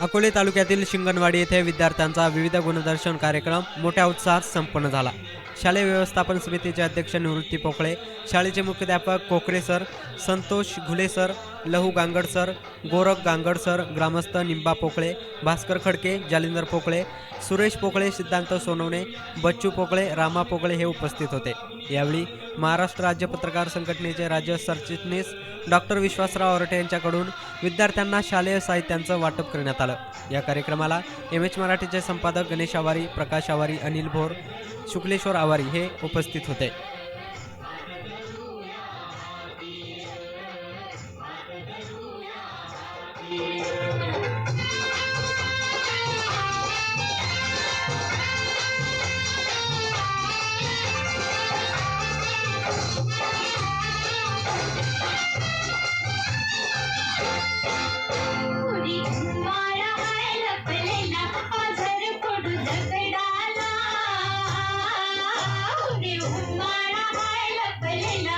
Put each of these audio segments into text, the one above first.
अकोले तालुक्यातील शिंगणवाडी येथे विद्यार्थ्यांचा विविध गुणदर्शन कार्यक्रम मोठ्या उत्साहात संपन्न झाला. शालेय व्यवस्थापन समितीचे अध्यक्ष निवृत्ती पोकळे शाळेचे मुख्याध्यापक कोकरे sir Santosh Ghule sir Lahu Gangad sir Gorakh Gangad sir ग्रामस्थ निंबा पोकळे भास्कर खडके जालिंदर पोकळे सुरेश पोकळे सिद्धांत सोनवणे बच्चू पोकळे रामा पोकळे हे उपस्थित होते. यावेळी महाराष्ट्र राज्य पत्रकार संघटनेचे राज्य सरचिटणीस डॉक्टर विश्वासराव ऑरटे यांच्याकडून विद्यार्थ्यांना शालेय साहित्यांचं वाटप करण्यात आलं. या कार्यक्रमाला एम एच मराठीचे संपादक गणेश आवारी प्रकाश आवारी अनिल भोर शुक्लेश्वर आवारी हे उपस्थित होते. उडी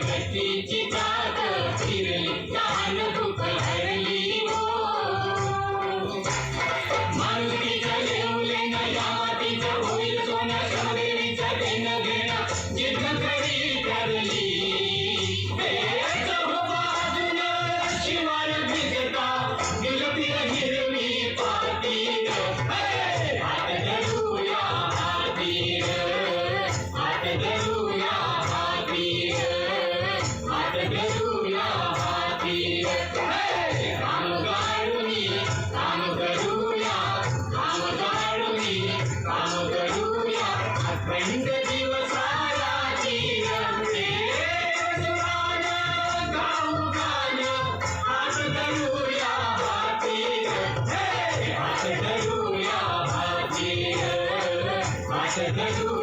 Thank you. Thank you.